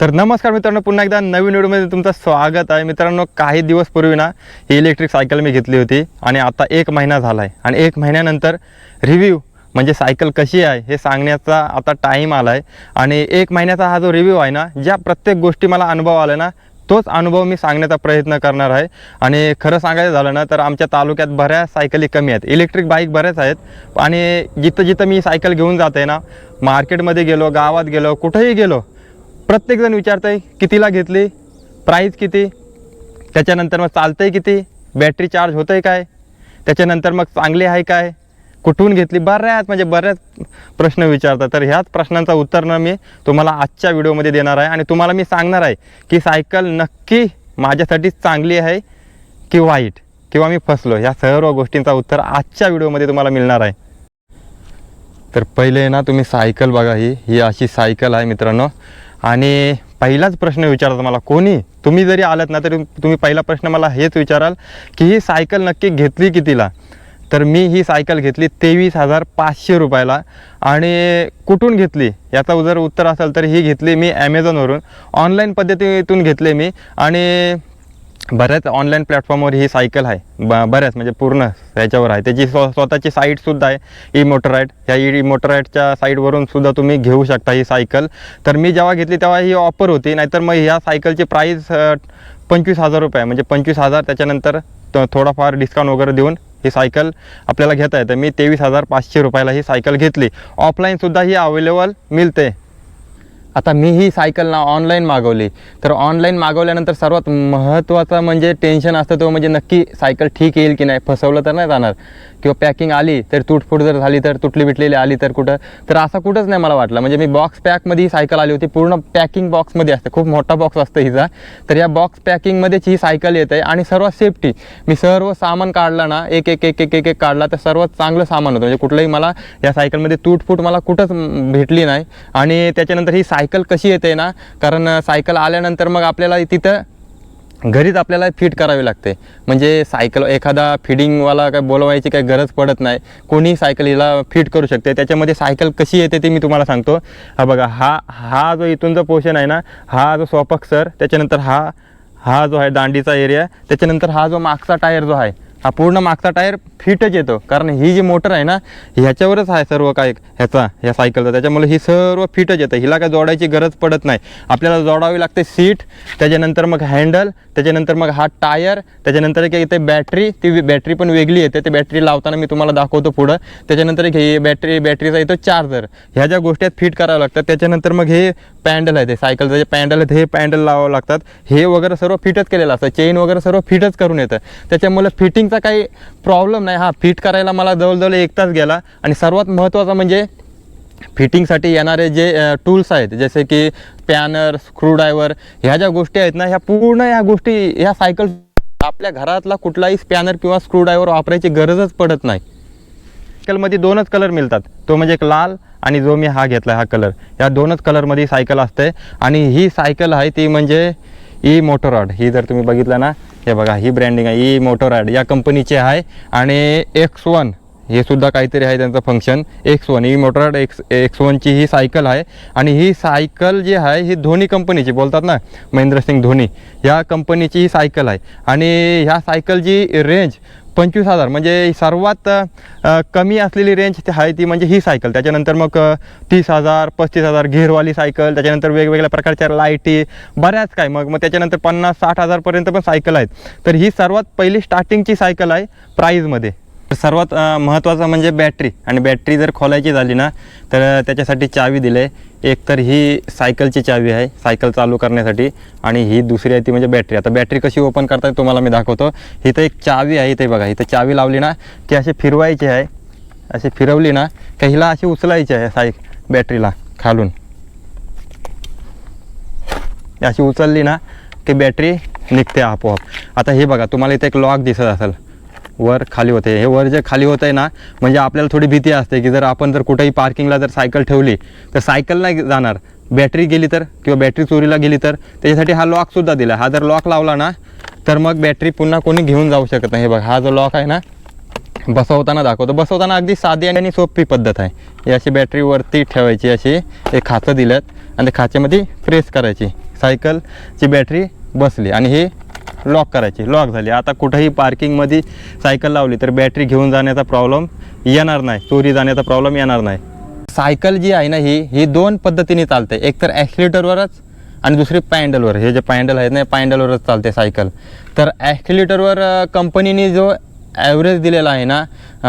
तर नमस्कार मित्रांनो पुन्हा एकदा नवीन व्हिडिओमध्ये तुमचं स्वागत आहे. मित्रांनो काही दिवस पूर्वी ना ही इलेक्ट्रिक सायकल मी घेतली होती आणि आता एक महिना झाला आहे आणि एक महिन्यानंतर रिव्ह्यू म्हणजे सायकल कशी आहे हे सांगण्याचा आता टाईम आला आहे आणि एक महिन्याचा हा जो रिव्ह्यू आहे ना ज्या प्रत्येक गोष्टी मला अनुभव आला ना तोच अनुभव मी सांगण्याचा प्रयत्न करणार आहे. आणि खरं सांगायचं झालं ना तर आमच्या तालुक्यात बऱ्याच सायकली कमी आहेत. इलेक्ट्रिक बाईक बऱ्याच आहेत. आणि जिथं जिथं मी सायकल घेऊन जाते ना मार्केटमध्ये गेलो गावात गेलो कुठेही गेलो प्रत्येकजण विचारतं आहे कितीला घेतली? प्राईस किती? त्याच्यानंतर मग चालतं आहे किती? बॅटरी चार्ज होतं आहे काय? त्याच्यानंतर मग चांगली आहे काय? कुठून घेतली? बऱ्याच म्हणजे बऱ्याच प्रश्न विचारतात. तर ह्याच प्रश्नांचा उत्तर न मी तुम्हाला आजच्या व्हिडिओमध्ये देणार आहे. आणि तुम्हाला मी सांगणार आहे की सायकल नक्की माझ्यासाठी चांगली आहे की वाईट? किंवा मी फसलो? ह्या सर्व गोष्टींचा उत्तर आजच्या व्हिडिओमध्ये तुम्हाला मिळणार आहे. तर पहिले ना तुम्ही सायकल बघा ही. ही अशी सायकल आहे मित्रांनो. आणि पहिलाच प्रश्न विचारता मला कोणी? तुम्ही जरी आलात ना तरी तुम्ही पहिला प्रश्न मला हेच विचाराल की ही सायकल नक्की घेतली कितीला? तर मी ही सायकल घेतली तेवीस हजार पाचशे रुपयाला आणि कुठून घेतली? याचा जर उत्तर असेल तर ही घेतली मी ॲमेझॉनवरून ऑनलाईन पद्धतीतून घेतले मी आणि बऱ्याच ऑनलाईन प्लॅटफॉर्मवर ही सायकल आहे. ब बऱ्याच म्हणजे पूर्ण ह्याच्यावर आहे. त्याची स्व स्वतःची साईटसुद्धा आहे ई मोटराईट ह्या ई मोटराईटच्या साईटवरून सुद्धा तुम्ही घेऊ शकता ही सायकल तर मी जेव्हा घेतली तेव्हा ही ऑफर होती. नाहीतर मग ह्या सायकलची प्राईस पंचवीस हजार रुपये आहे. म्हणजे पंचवीस हजार त्याच्यानंतर त- थोडाफार डिस्काउंट वगैरे देऊन ही सायकल आपल्याला घेता येतं. मी तेवीस हजार पाचशे रुपयाला ही सायकल घेतली. ऑफलाईनसुद्धा ही अवेलेबल मिळते. आता मी ही सायकल ना ऑनलाईन मागवली. तर ऑनलाईन मागवल्यानंतर सर्वात महत्त्वाचं म्हणजे टेन्शन असतं तो म्हणजे नक्की सायकल ठीक येईल की नाही? फसवलं तर नाही जाणार. किंवा पॅकिंग आली तर तुटफूट जर झाली तर तुटली बिटलेली आली तर कुठं? तर असं कुठंच नाही मला वाटलं. म्हणजे मी बॉक्स पॅकमध्ये ही सायकल आली होती. पूर्ण पॅकिंग बॉक्समध्ये असते. खूप मोठा बॉक्स असतं हिचा. तर या बॉक्स पॅकिंगमध्येच ही सायकल येते आणि सर्वात सेफ्टी मी सर्व सामान काढलं ना एक एक एक एक एक एक काढला तर सर्वात चांगलं सामान होतं. म्हणजे कुठलंही मला या सायकलमध्ये तुटफूट मला कुठंच भेटली नाही. आणि त्याच्यानंतर ही सायकल कशी येते ना कारण सायकल आल्यानंतर मग आपल्याला तिथं घरीच आपल्याला फिट करावी लागते. म्हणजे सायकल एखादा फिडिंगवाला काय बोलवायची काही गरज पडत नाही. कोणी सायकल फिट करू शकते. त्याच्यामध्ये सायकल कशी येते ते मी तुम्हाला सांगतो. हा बघा हा हा जो इथून जो पोर्शन आहे ना हा जो सर त्याच्यानंतर हा हा जो आहे दांडीचा एरिया त्याच्यानंतर हा जो मागचा टायर जो आहे हा पूर्ण मागचा टायर फिटच येतो. कारण ही जी मोटर आहे ना ह्याच्यावरच आहे सर्व काय ह्याचा ह्या सायकलचा त्याच्यामुळे ही सर्व फिटच येतं. हिला काय जोडायची गरज पडत नाही. आपल्याला जोडावी लागते सीट त्याच्यानंतर मग हँडल त्याच्यानंतर मग हा टायर त्याच्यानंतर एक येते बॅटरी ती बॅटरी पण वेगळी येते. ते बॅटरी लावताना मी तुम्हाला दाखवतो पुढं. त्याच्यानंतर एक हे बॅटरी बॅटरीचा येतो चार्जर ह्या ज्या गोष्टी आहेत फिट कराव्या लागतात. त्याच्यानंतर मग हे पॅन्डल आहे ते सायकलचं जे पॅन्डल आहेत हे पॅन्डल लावावं लागतात. हे वगैरे सर्व फिटच केलेलं असतं. चेन वगैरे सर्व फिटच करून येतं. त्याच्यामुळे फिटिंगचा काही प्रॉब्लेम नाही. हा फिट करायला मला जवळजवळ एक तास गेला. आणि सर्वात महत्त्वाचं म्हणजे फिटिंगसाठी येणारे जे टूल्स आहेत जसे की पॅनर स्क्रूड्रायव्हर ह्या ज्या गोष्टी आहेत ना ह्या पूर्ण ह्या गोष्टी ह्या सायकल आपल्या घरातला कुठलाही स्पॅनर किंवा स्क्रूड्रायव्हर वापरायची गरजच पडत नाही. सायकलमध्ये दोनच कलर मिळतात. तो म्हणजे एक लाल आणि जो मी हा घेतला हा कलर या दोनच कलरमध्ये सायकल असते आणि ही सायकल आहे ती म्हणजे ई मोटोरॉड ही जर तुम्ही बघितलं ना हे बघा ही ब्रँडिंग आहे ई मोटोरॉड या कंपनीची आहे. आणि एक्स वन हे सुद्धा काहीतरी आहे त्यांचं फंक्शन एक्स वन ही मोटोरॉड एक्स एक्स वनची ही सायकल आहे. आणि ही सायकल जी आहे ही धोनी कंपनीची बोलतात ना महेंद्रसिंग धोनी. ह्या कंपनीची ही सायकल आहे. आणि ह्या सायकलची रेंज पंचवीस हजार. म्हणजे सर्वात कमी असलेली रेंज ती आहे ती म्हणजे ही सायकल त्याच्यानंतर मग तीस हजार पस्तीस हजार घेरवाली सायकल त्याच्यानंतर वेगवेगळ्या प्रकारच्या लाईटी बऱ्याच काय मग मग त्याच्यानंतर पन्नास साठ हजारपर्यंत पण सायकल आहेत. तर ही सर्वात पहिली स्टार्टिंगची सायकल आहे प्राईजमध्ये सर्वात महत्त्वाचं म्हणजे बॅटरी आणि बॅटरी जर खोलायची झाली ना तर त्याच्यासाठी चावी दिले. एक तर ही सायकलची चावी आहे सायकल चालू करण्यासाठी. आणि ही दुसरी आहे ती म्हणजे बॅटरी. आता बॅटरी कशी ओपन करताय तुम्हाला मी दाखवतो. इथं एक चावी आहे इथे बघा इथं चावी लावली ना ती अशी फिरवायची आहे. अशी फिरवली ना का हिला अशी उचलायची आहे सायक बॅटरीला खालून. अशी उचलली ना की बॅटरी निघते आपोआप. आता हे बघा तुम्हाला इथे एक लॉक दिसत असेल. वर खाली होते. हे वर जे खाली होत आहे ना म्हणजे आपल्याला थोडी भीती असते की जर आपण जर कुठेही पार्किंगला जर सायकल ठेवली तर सायकल नाही जाणार. बॅटरी गेली तर किंवा बॅटरी चोरीला गेली तर त्याच्यासाठी हा लॉकसुद्धा दिला. हा जर लॉक लावला ना तर मग बॅटरी पुन्हा कोणी घेऊन जाऊ शकत नाही. हे बघा हा जो लॉक आहे ना बसवताना दाखवतो. बसवताना अगदी साधी आणि सोपी पद्धत आहे. ही अशी बॅटरीवरती ठेवायची अशी एक खाचं दिलं आणि ते खाच्यामध्ये प्रेस करायची. सायकलची बॅटरी बसली. आणि ही लॉक करायची लॉक झाली. आता कुठंही पार्किंगमध्ये सायकल लावली तर बॅटरी घेऊन जाण्याचा प्रॉब्लेम येणार नाही. चोरी जाण्याचा प्रॉब्लेम येणार नाही. सायकल जी आहे ना ही ही दोन पद्धतीने चालते. एक तर ॲक्सिलेटरवरच आणि दुसरी पॅन्डलवर हे जे पॅन्डल आहेत ना पॅन्डलवरच चालते सायकल तर ॲक्सिलेटरवर कंपनीने जो ॲव्हरेज दिलेला आहे ना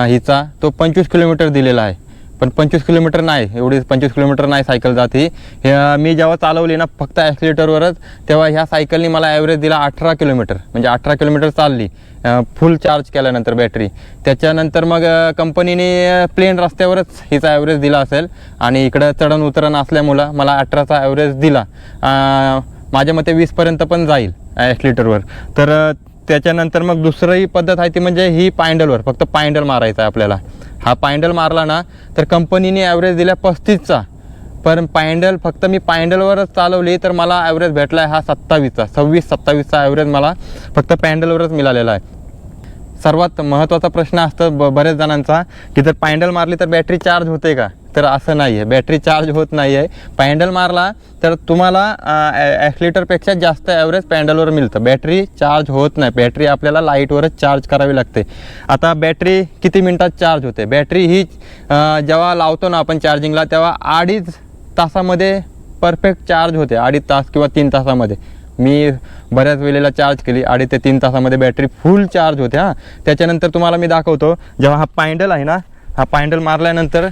हिचा तो पंचवीस किलोमीटर दिलेला आहे. पण पंचवीस किलोमीटर नाही एवढी पंचवीस किलोमीटर नाही सायकल जात. ही मी जेव्हा चालवली ना फक्त ॲक्सिलेटरवरच तेव्हा ह्या सायकलनी मला ॲव्हरेज दिला अठरा किलोमीटर. म्हणजे अठरा किलोमीटर चालली. फुल चार्ज केल्यानंतर बॅटरी त्याच्यानंतर मग कंपनीने प्लेन रस्त्यावरच हिचा ॲव्हरेज दिला असेल. आणि इकडं चढण उतरण असल्यामुळं मला अठराचा ॲव्हरेज दिला. माझ्या मते वीसपर्यंत पण जाईल ॲक्सिलेटरवर तर त्याच्यानंतर मग दुसरंही पद्धत आहे ती म्हणजे ही पायंडलवर. फक्त पायंडल मारायचं आहे आपल्याला. हा पायंडल मारला ना तर कंपनीने ॲव्हरेज दिला पस्तीसचा. पण पायंडल फक्त मी पायंडलवरच चालवली तर मला ॲव्हरेज भेटला आहे हा सत्तावीसचा. सव्वीस सत्तावीसचा ॲव्हरेज मला फक्त पॅन्डलवरच मिळालेला आहे. सर्वात महत्त्वाचा प्रश्न असतो ब बऱ्याच जणांचा की जर पायंडल मारली तर बॅटरी चार्ज होते का? तर असं नाही आहे बॅटरी चार्ज होत नाही आहे पॅन्डल मारला तर तुम्हाला ॲक्सिलेटरपेक्षा जास्त ॲव्हरेज पॅन्डलवर मिळतं. बॅटरी चार्ज होत नाही. बॅटरी आपल्याला लाईटवरच चार्ज करावी लागते. आता बॅटरी किती मिनटात चार्ज होते? बॅटरी ही जेव्हा लावतो ना आपण चार्जिंगला तेव्हा अडीच तासामध्ये परफेक्ट चार्ज होते. अडीच तास किंवा तीन तासामध्ये. मी बऱ्याच वेळेला चार्ज केली. अडीच ते तीन तासामध्ये बॅटरी फुल चार्ज होते हां. त्याच्यानंतर तुम्हाला मी दाखवतो जेव्हा हा पायंडल आहे ना हा पायंडल मारल्यानंतर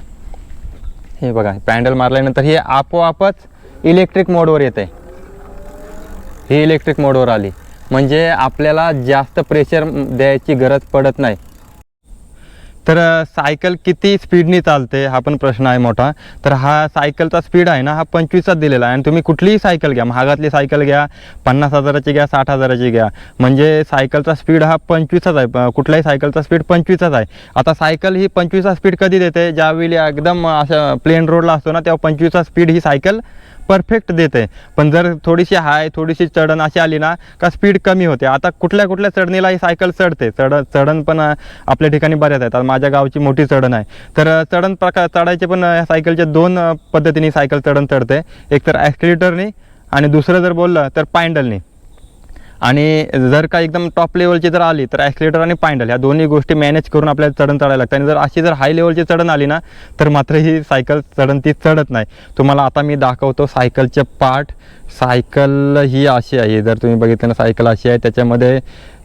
हे बघा पॅन्डल मारल्यानंतर हे आपोआपच इलेक्ट्रिक मोडवर येते ही इलेक्ट्रिक मोडवर आली. म्हणजे आपल्याला जास्त प्रेशर द्यायची गरज पडत नाही. तर सायकल किती स्पीडनी चालते? हा पण प्रश्न आहे मोठा. तर हा सायकलचा स्पीड आहे ना हा पंचवीसचाच दिलेला आहे. आणि तुम्ही कुठलीही सायकल घ्या. महागातली सायकल घ्या पन्नास हजाराची घ्या साठ हजाराची घ्या. म्हणजे सायकलचा स्पीड हा पंचवीसचाच आहे. प- कुठल्याही सायकलचा स्पीड पंचवीसचाच आहे. आता सायकल ही पंचवीसचा स्पीड कधी देते? ज्यावेळी एकदम अशा प्लेन रोडला असतो ना तेव्हा पंचवीसचा स्पीड ही सायकल परफेक्ट देते पण जर थोडीशी हाय थोडीशी चढण अशी आली ना का स्पीड कमी होते. आता कुठल्या कुठल्या चढणीला ही सायकल चढते. चढ चढण पण आपल्या ठिकाणी बऱ्याच आहेत. आता माझ्या गावची मोठी चढण आहे. तर चढण प्रकार चढायचे पण या सायकलचे दोन पद्धतीने सायकल चढण चढते. एक तर ॲक्सिलेटरनी आणि दुसरं जर बोललं तर पायंडलनी. आणि जर का एकदम टॉप लेवलची जर आली तर ॲक्सिलेटर आणि पायंडल ह्या दोन्ही गोष्टी मॅनेज करून आपल्याला चढण चढायला लागतं. आणि जर अशी जर हाय लेवलची चढण आली ना तर मात्र ही सायकल चढण ती चढत नाही. तुम्हाला आता मी दाखवतो सायकलचे पार्ट सायकल ही अशी आहे जर तुम्ही बघितलं ना सायकल अशी आहे. त्याच्यामध्ये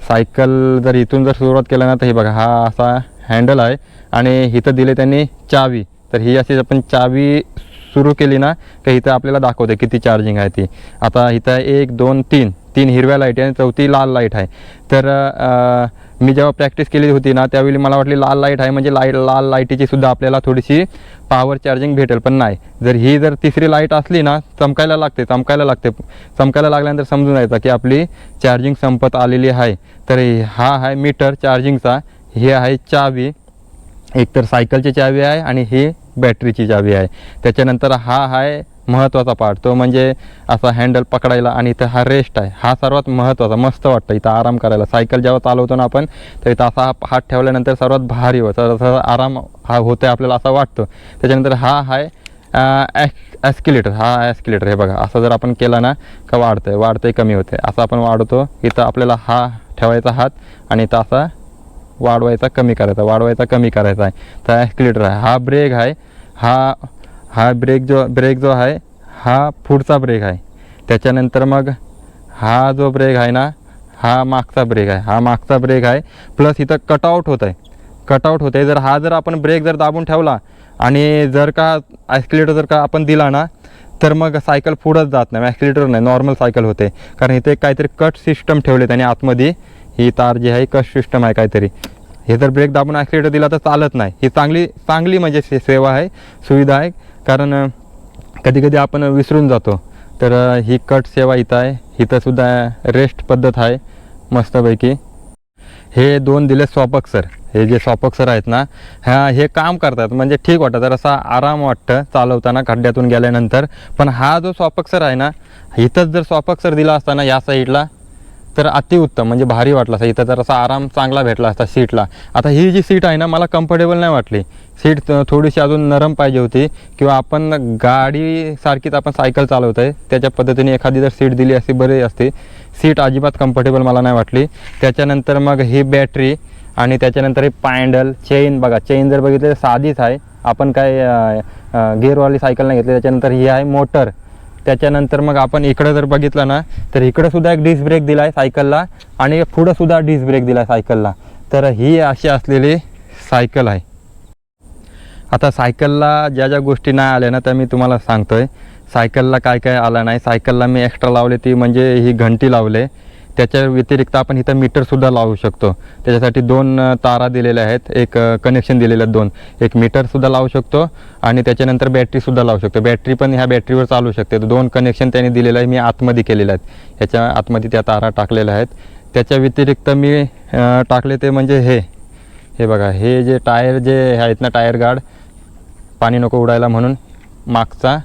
सायकल जर इथून जर सुरुवात केलं ना तर हे बघा हा असा हँडल आहे. आणि इथं दिले त्यांनी चावी. तर ही अशी आपण चावी सुरू केली ना तर इथं आपल्याला दाखवते किती चार्जिंग आहे ती. आता इथं एक दोन तीन. तीन हिरव्या लाइट आहे आणि चौथी लाल लाइट आहे. तर मी जेव्हा प्रॅक्टिस केली होती ना त्यावेळी मला वाटली लाल लाइट आहे म्हणजे लाइट लाल लाईटीची सुद्धा आपल्याला थोडीशी पॉवर चार्जिंग भेटेल पण नाही. जर ही जर तिसरी लाइट असली ना चमकायला लागते चमकायला लागते. चमकायला लागल्यानंतर समजून जायचं की आपली चार्जिंग संपत आलेली आहे. तर हा आहे मीटर चार्जिंगचा हे आहे चावी. एक तर सायकलची चावी आहे आणि ही बॅटरीची चावी आहे. त्याच्यानंतर हा आहे महत्त्वाचा पार्ट तो म्हणजे असा हँडल पकडायला आणि इथं हा रेस्ट आहे. हा सर्वात महत्त्वाचा मस्त वाटतं इथं आराम करायला. सायकल जेव्हा चालवतो ना आपण तर इथं असा हा हात ठेवल्यानंतर सर्वात भारी होतं. तसा आराम हा होतोय आपल्याला असं वाटतं. त्याच्यानंतर हा आहे ॲस्किलेटर हा ॲस्किलेटर हे बघा. असं जर आपण केला ना का वाढत आहे वाढतं आहे कमी होते असं आपण वाढवतो इथं आपल्याला हा ठेवायचा हात आणि इथं असा वाढवायचा कमी करायचा. वाढवायचा कमी करायचा आहे. तर ॲस्किलेटर आहे. हा ब्रेक आहे. हा हा ब्रेक जो ब्रेक जो आहे हा पुढचा ब्रेक आहे. त्याच्यानंतर मग हा जो ब्रेक आहे ना हा मागचा ब्रेक आहे. हा मागचा ब्रेक आहे. प्लस इथं कटआउट होत आहे कटआउट होत आहे जर हा जर आपण ब्रेक जर दाबून ठेवला आणि जर का ॲक्सिलेटर जर का आपण दिला ना तर मग सायकल पुढंच जात नाही. ॲक्सिलेटर नाही नॉर्मल सायकल होते. कारण इथे काहीतरी कट सिस्टम ठेवले त्याने आतमध्ये ही तार जी आहे कट सिस्टम आहे काहीतरी. हे जर ब्रेक दाबून ॲक्सिलेटर दिला तर चालत नाही. ही चांगली चांगली म्हणजे से सेवा आहे सुविधा आहे. कारण कधी कधी आपण विसरून जातो. तर ही कट सेवा इथं आहे. इथंसुद्धा रेस्ट पद्धत आहे मस्तपैकी. हे दोन दिले सर हे जे सॉपक्सर आहेत ना ह्या हे काम करतात. म्हणजे ठीक वाटतं. जरासा आराम वाटतं चालवताना खड्ड्यातून गेल्यानंतर. पण हा जो सॉपक्सर आहे ना इथंच जर सॉपक्सर दिला असता ना या साईडला तर अतिउत्तम म्हणजे भारी वाटला असता इथं जरासा आराम चांगला भेटला असता सीटला आता ही जी सीट आहे ना मला कम्फर्टेबल नाही वाटली. सीट थोडीशी अजून नरम पाहिजे होती. किंवा आपण गाडीसारखीच आपण सायकल चालवत आहे त्याच्या पद्धतीने एखादी जर सीट दिली असती बरी असते. सीट अजिबात कम्फर्टेबल मला नाही वाटली. त्याच्यानंतर मग ही बॅटरी आणि त्याच्यानंतर हे पॅन्डल चेन बघा चेन जर बघितलं तर साधीच आहे. आपण काय गेअरवाली सायकल नाही घेतली. त्याच्यानंतर ही आहे मोटर त्याच्यानंतर मग आपण इकडं जर बघितलं ना तर इकडं सुद्धा एक डिस्क ब्रेक दिला आहे सायकलला आणि पुढं सुद्धा डिस्क ब्रेक दिला आहे सायकलला. तर ही अशी असलेली सायकल आहे. आता सायकलला ज्या ज्या गोष्टी नाही आल्या ना त्या मी तुम्हाला सांगतोय. सायकलला काय काय आलं नाही. सायकलला मी एक्स्ट्रा लावले ती म्हणजे ही घंटी लावले. त्याच्या व्यतिरिक्त आपण इथं मीटरसुद्धा लावू शकतो. त्याच्यासाठी दोन तारा दिलेल्या आहेत. एक कनेक्शन दिलेलं दोन. एक मीटरसुद्धा लावू शकतो आणि त्याच्यानंतर बॅटरीसुद्धा लावू शकतो. बॅटरी पण ह्या बॅटरीवर चालू शकते. तर दोन कनेक्शन त्यांनी दिलेलं आहे मी आतमध्ये केलेलं आहेत. ह्याच्या आतमध्ये त्या तारा टाकलेल्या आहेत. त्याच्या व्यतिरिक्त मी टाकले ते म्हणजे हे. हे बघा हे जे टायर जे आहेत ना टायर गार्ड पाणी नको उडायला म्हणून मागचा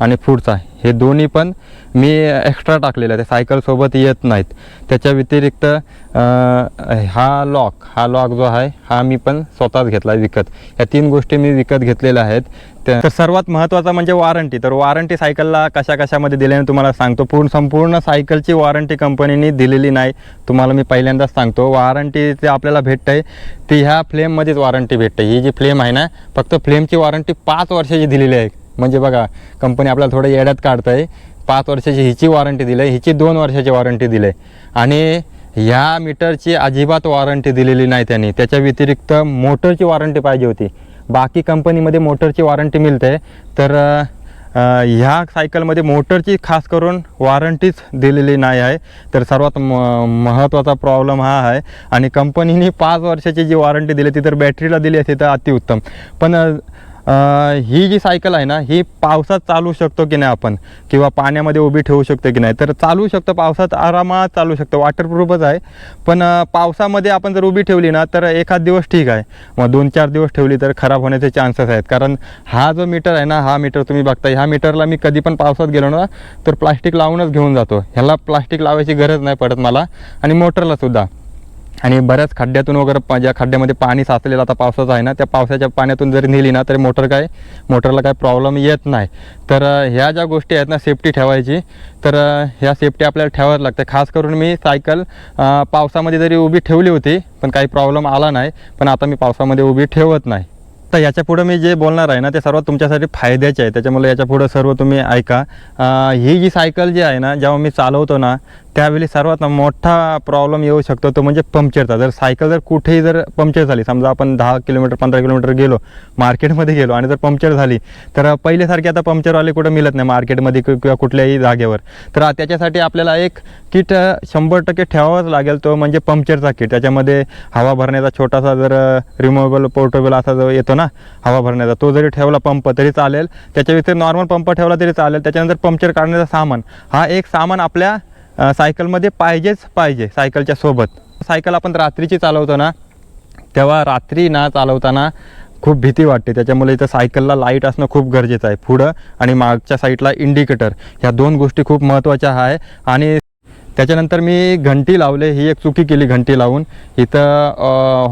आणि पुढचा. हे दोन्ही पण मी एक्स्ट्रा टाकलेले आहे ते सायकलसोबत येत नाहीत. त्याच्या व्यतिरिक्त हा लॉक हा लॉक जो आहे हा मी पण स्वतःच घेतला आहे विकत. या तीन गोष्टी मी विकत घेतलेल्या आहेत. त्या तर सर्वात महत्त्वाचं म्हणजे वॉरंटी तर वॉरंटी सायकलला कशा कशामध्ये दिल्याने तुम्हाला सांगतो. पूर्ण संपूर्ण सायकलची वॉरंटी कंपनीने दिलेली नाही. तुम्हाला मी पहिल्यांदाच सांगतो. वॉरंटी ते आपल्याला भेटतं आहे ती ह्या फ्लेममध्येच वॉरंटी भेटते. ही जी फ्लेम आहे ना फक्त फ्लेमची वॉरंटी पाच वर्षाची दिलेली आहे. म्हणजे बघा कंपनी आपल्याला थोडं येड्यात काढत आहे पाच वर्षाची हिची वॉरंटी दिली आहे हिची दोन वर्षाची वॉरंटी दिली आहे आणि ह्या मीटरची अजिबात वॉरंटी दिलेली नाही त्यांनी. त्याच्या व्यतिरिक्त मोटरची वॉरंटी पाहिजे होती. बाकी कंपनीमध्ये मोटरची वॉरंटी मिळते. तर ह्या सायकलमध्ये मोटरची खास करून वॉरंटीच दिलेली नाही आहे. तर सर्वात म महत्त्वाचा प्रॉब्लेम हा आहे. आणि कंपनीने पाच वर्षाची जी वॉरंटी दिली ती तर बॅटरीला दिली असते तर अतिउत्तम. पण ही जी सायकल आहे ना ही पावसात चालू शकतो की नाही आपण? किंवा पाण्यामध्ये उभी ठेवू शकतो की नाही? तर चालू शकतो पावसात आरामात चालू शकतो. वॉटरप्रूफच आहे. पण पावसामध्ये आपण जर उभी ठेवली ना तर एखाद दिवस ठीक आहे. मग दोन चार दिवस ठेवली तर खराब होण्याचे चान्सेस आहेत. कारण हा जो मीटर आहे ना हा मीटर तुम्ही बघता ह्या मीटरला मी कधी पण पावसात गेलो ना तर प्लास्टिक लावूनच घेऊन जातो. ह्याला प्लास्टिक लावायची गरज नाही पडत मला. आणि मोटरलासुद्धा आणि बऱ्याच खड्ड्यातून वगैरे पा- ज्या खड्ड्यामध्ये पाणी साचलेलं आता पावसाचं आहे ना त्या पावसाच्या पाण्यातून जरी नेली ना तरी मोटर काय मोटरला काय प्रॉब्लेम येत नाही. तर ह्या ज्या गोष्टी आहेत ना सेफ्टी ठेवायची तर ह्या सेफ्टी आपल्याला ठेवायला लागते. खास करून मी सायकल पावसामध्ये जरी उभी ठेवली होती पण काही प्रॉब्लेम आला नाही पण आता मी पावसामध्ये उभी ठेवत नाही. तर याच्या पुढं मी जे बोलणार आहे ना ते सर्व तुमच्यासाठी फायद्याचे आहे. त्याच्यामुळे याच्या पुढं सर्व तुम्ही ऐका. ही जी सायकल जी आहे ना जेव्हा मी चालवतो ना त्यावेळी सर्वात मोठा प्रॉब्लेम येऊ शकतो तो म्हणजे पंक्चरचा. जर सायकल जर कुठेही जर पंक्चर झाली समजा आपण दहा किलोमीटर पंधरा किलोमीटर गेलो मार्केटमध्ये गेलो आणि जर पंक्चर झाली तर पहिल्यासारखी आता पंक्चरवाले कुठं मिळत नाही मार्केटमध्ये किंवा कुठल्याही जागेवर. तर त्याच्यासाठी आपल्याला एक किट शंभर टक्के ठेवावाच लागेल तो म्हणजे पंक्चरचा किट. त्याच्यामध्ये हवा भरण्याचा छोटासा जर रिमुवेबल पोर्टेबल असा जो येतो ना हवा भरण्याचा तो जरी ठेवला पंप तरी चालेल. त्याच्या व्यतिरिक्त नॉर्मल पंप ठेवला तरी चालेल. त्याच्यानंतर पंक्चर काढण्याचा सामान. हा एक सामान आपल्या सायकलमध्ये पाहिजेच पाहिजे सायकलच्या सोबत. सायकल आपण रात्रीची चालवतो ना तेव्हा रात्री ना चालवताना खूप भीती वाटते. त्याच्यामुळे इथं सायकलला लाइट असणं खूप गरजेचं आहे. पुढं आणि मागच्या साईडला इंडिकेटर ह्या दोन गोष्टी खूप महत्त्वाच्या आहे. आणि त्याच्यानंतर मी घंटी लावले ही एक चुकी केली घंटी लावून. इथं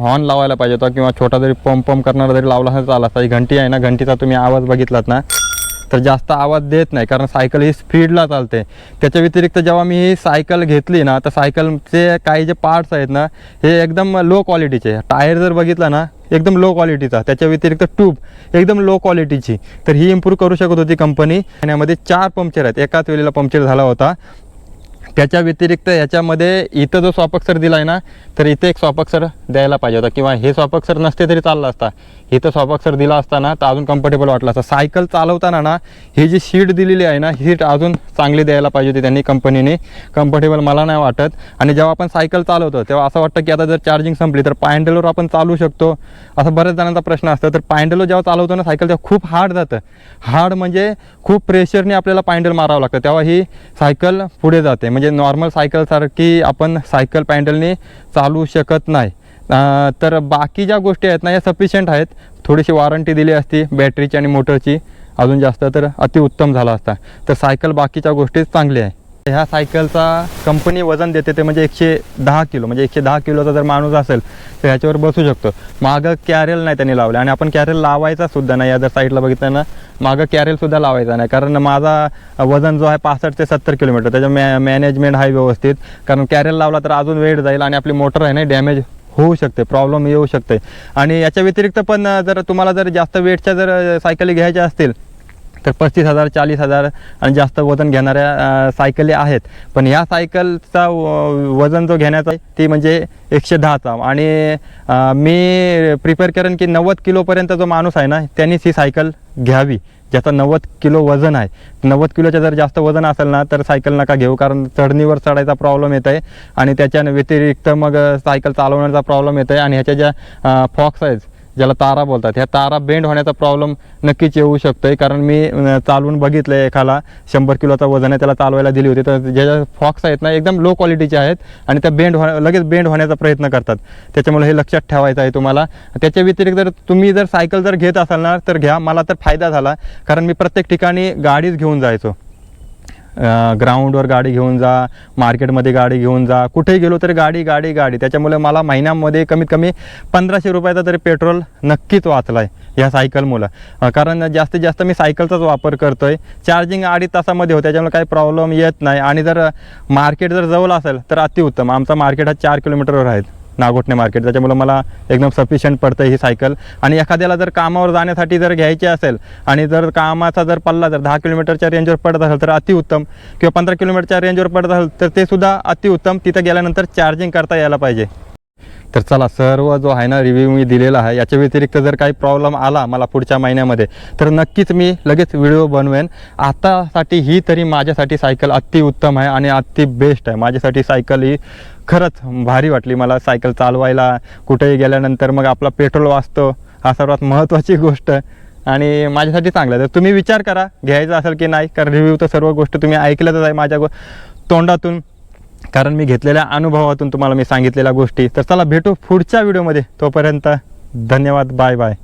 हॉर्न लावायला पाहिजे होता किंवा छोटा जरी पंप पंप करणारा जरी लावला असता चालला असता ही घंटी आहे ना घंटीचा तुम्ही आवाज बघितलात ना तर जास्त आवाज देत नाही कारण सायकल ही स्पीडला चालते. त्याच्या व्यतिरिक्त जेव्हा मी ही सायकल घेतली ना तर सायकलचे काही जे पार्ट्स आहेत ना हे एकदम लो क्वालिटीचे टायर जर बघितला ना एकदम लो क्वालिटीचा त्याच्या व्यतिरिक्त ट्यूब एकदम लो क्वालिटीची तर ही इम्प्रूव्ह करू शकत होती कंपनी यामध्ये चार पंक्चर आहेत. एकाच वेळेला पंक्चर झाला होता. त्याच्या व्यतिरिक्त याच्यामध्ये इथं जो स्वापक्षर दिला आहे ना तर इथे एक स्वापक्षर द्यायला पाहिजे होता. किंवा हे स्वापक्षर नसते तरी चाललं असता. इथं स्वापक्षर दिला असताना तर अजून कम्फर्टेबल वाटलं असतं. सायकल चालवताना ना ही जी शीट दिलेली आहे ना ही सीट अजून चांगली द्यायला पाहिजे होती त्यांनी कंपनीने कम्फर्टेबल मला नाही वाटत. आणि जेव्हा आपण सायकल चालवतो तेव्हा असं वाटतं की आता जर चार्जिंग संपली तर पायंडलवर आपण चालू शकतो. असं बऱ्याच जणांचा प्रश्न असतो. तर पायंडलवर जेव्हा चालवतो ना सायकल तेव्हा खूप हार्ड जातं. हार्ड म्हणजे खूप प्रेशरने आपल्याला पायंडल मारावं लागतं. तेव्हा ही सायकल पुढे जाते. म्हणजे म्हणजे नॉर्मल सायकलसारखी आपण सायकल पॅन्डलने चालू शकत नाही. तर बाकी ज्या गोष्टी आहेत ना या सफिशियंट आहेत. थोडीशी वॉरंटी दिली असती बॅटरीची आणि मोटरची अजून जास्त तर अतिउत्तम झाला असता. तर सायकल बाकीच्या गोष्टी चांगली आहे. ह्या सायकलचा कंपनी वजन देते ते म्हणजे एकशे दहा किलो म्हणजे एकशे दहा किलोचा जर माणूस असेल तर ह्याच्यावर बसू शकतो. मागं कॅरेल नाही त्यांनी लावले आणि आपण कॅरेल लावायचा सुद्धा नाही. या जर साईडला बघितलं ना मागं कॅरेल सुद्धा लावायचा नाही. कारण माझा वजन जो आहे पासष्ट ते सत्तर किलोमीटर त्याच्या मॅ मॅनेजमेंट आहे व्यवस्थित. कारण कॅरेल लावला तर अजून वेळ जाईल आणि आपली मोटर आहे ना डॅमेज होऊ शकते प्रॉब्लेम येऊ शकते. आणि याच्या व्यतिरिक्त पण जर तुम्हाला जर जास्त वेटच्या जर सायकली घ्यायच्या असतील तर पस्तीस हजार चाळीस हजार आणि जास्त वजन घेणाऱ्या सायकली आहेत. पण ह्या सायकलचा व- वजन जो घेण्याचा आहे ती म्हणजे एकशे दहाचा आणि मी प्रिपेअर करेन की नव्वद किलोपर्यंत जो माणूस आहे ना त्यांनीच ही सायकल घ्यावी. ज्याचा नव्वद किलो वजन आहे. नव्वद किलोच्या जर जास्त वजन असेल ना तर सायकल नका घेऊ कारण चढणीवर चढायचा प्रॉब्लेम येत आहे आणि त्याच्या व्यतिरिक्त मग सायकल चालवण्याचा प्रॉब्लेम येत आहे आणि ह्याच्या ज्या फॉक्स आहेत ज्याला तारा बोलतात. ह्या तारा बेंड होण्याचा प्रॉब्लेम नक्कीच येऊ शकतो आहे कारण मी चालवून बघितलं आहे एखादा शंभर किलोचा वजन आहे त्याला चालवायला दिली होती. तर ज्याच्या फॉक्स आहेत ना एकदम लो क्वालिटीचे आहेत आणि त्या बेंड हो लगेच बेंड होण्याचा प्रयत्न करतात. त्याच्यामुळे हे लक्षात ठेवायचं आहे तुम्हाला. त्याच्या व्यतिरिक्त जर तुम्ही जर सायकल जर घेत असाल ना तर घ्या. मला तर फायदा झाला. कारण मी प्रत्येक ठिकाणी गाडीच घेऊन जायचो. ग्राउंडवर गाडी घेऊन जा मार्केटमध्ये गाडी घेऊन जा कुठेही गेलो तरी गाडी गाडी गाडी. त्याच्यामुळे मला महिन्यामध्ये कमीत कमी पंधराशे रुपयाचा तरी पेट्रोल नक्कीच वाचला आहे ह्या सायकलमुळं कारण जास्तीत जास्त मी सायकलचाच वापर करतो आहे चार्जिंग अडीच तासामध्ये होते त्याच्यामुळे काही प्रॉब्लेम येत नाही. आणि जर मार्केट जर जवळ असेल तर अतिउत्तम. आमचा मार्केट हा चार किलोमीटरवर आहे. नागोठणे मार्केट त्याच्यामुळं मला एकदम सफिशियंट पडतं ही सायकल आणि एखाद्याला जर कामावर जाण्यासाठी जर घ्यायची असेल आणि जर कामाचा जर पल्ला जर दहा किलोमीटरच्या रेंजवर पडत असेल तर अतिउत्तम किंवा पंधरा किलोमीटरच्या रेंजवर पडत असेल तर ते सुद्धा अतिउत्तम. तिथं गेल्यानंतर चार्जिंग करता यायला पाहिजे. तर चला सर्व जो आहे ना रिव्ह्यू मी दिलेला आहे याच्या व्यतिरिक्त जर काही प्रॉब्लेम आला मला पुढच्या महिन्यामध्ये तर नक्कीच मी लगेच व्हिडिओ बनवेन. आतासाठी ही तरी माझ्यासाठी सायकल अतिउत्तम आहे आणि अति बेस्ट आहे. माझ्यासाठी सायकल ही खरंच भारी वाटली मला सायकल चालवायला. कुठेही गेल्यानंतर मग आपला पेट्रोल वाचतो. हा सर्वात महत्त्वाची गोष्ट. आणि माझ्यासाठी चांगलं. आहे तर तुम्ही विचार करा घ्यायचं असेल की नाही? कारण रिव्ह्यू तर सर्व गोष्ट तुम्ही ऐकलंच आहे माझ्या गो तोंडातून. कारण मी घेतलेल्या अनुभवातून तुम्हाला मी सांगितलेल्या गोष्टी. तर चला भेटू पुढच्या व्हिडिओमध्ये तोपर्यंत धन्यवाद. Bye bye